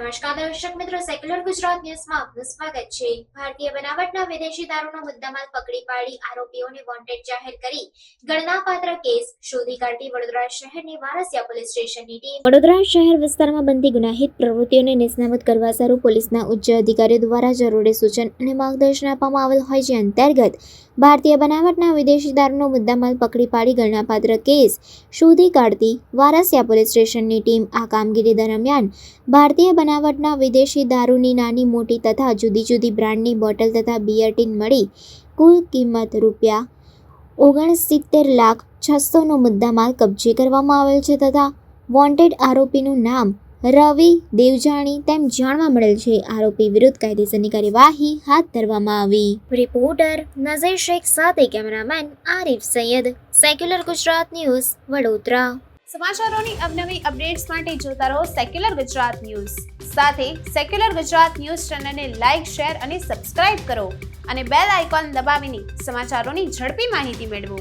નમસ્કાર દર્શક મિત્રો સેક્યુલર ગુજરાત ન્યૂઝમાં આપનું સ્વાગત છે. ભારતીય બનાવટના વિદેશી દારૂનો મુદ્દામાલ પકડી પાડી આરોપીઓને વોન્ટેડ જાહેર કરી ગણનાપાત્ર કેસ શોધી કાઢતી વડોદરા શહેરની વારસિયા પોલીસ સ્ટેશનની ટીમ. વડોદરા શહેર વિસ્તારમાં બનતી ગુનાહિત પ્રવૃત્તિઓને નિષ્ણાત કરવા સારું પોલીસના ઉચ્ચ અધિકારીઓ દ્વારા જરૂરી સૂચન અને માર્ગદર્શન આપવામાં આવેલ હોય છે અંતર્ગત ભારતીય બનાવટના વિદેશી દારૂનો મુદ્દામાલ પકડી પાડી ગણનાપાત્ર કેસ શોધી કાઢતી વારસિયા પોલીસ સ્ટેશનની ટીમ આ કામગીરી દરમિયાન ભારતીય બનાવટના વિદેશી દારૂની નાની મોટી તથા જુદી જુદી બ્રાન્ડની બોટલ તથા બિયર ટીન મળી કુલ કિંમત રૂપિયા ઓગણસિત્તેર લાખ છસોનો મુદ્દામાલ કબજે કરવામાં આવેલ છે તથા વોન્ટેડ આરોપીનું નામ રવિ દેવજાણી તેમ જાણવા મળેલ છે. આરોપી વિરુદ્ધ કાયદેસરની કાર્યવાહી હાથ ધરવામાં આવી. રિપોર્ટર નઝીર શેખ સાથે cameraman Arif Sayyed. Secular Gujarat news Vadodara. સમાચારોની અવનવી અપડેટ્સ માટે જોતા રહો સેક્યુલર ગુજરાત ન્યૂઝ. સાથે સેક્યુલર ગુજરાત ન્યૂઝ ચેનલને લાઇક શેર અને સબસ્ક્રાઇબ કરો અને બેલ આઇકોન દબાવીને સમાચારોની ઝડપી માહિતી મેળવો.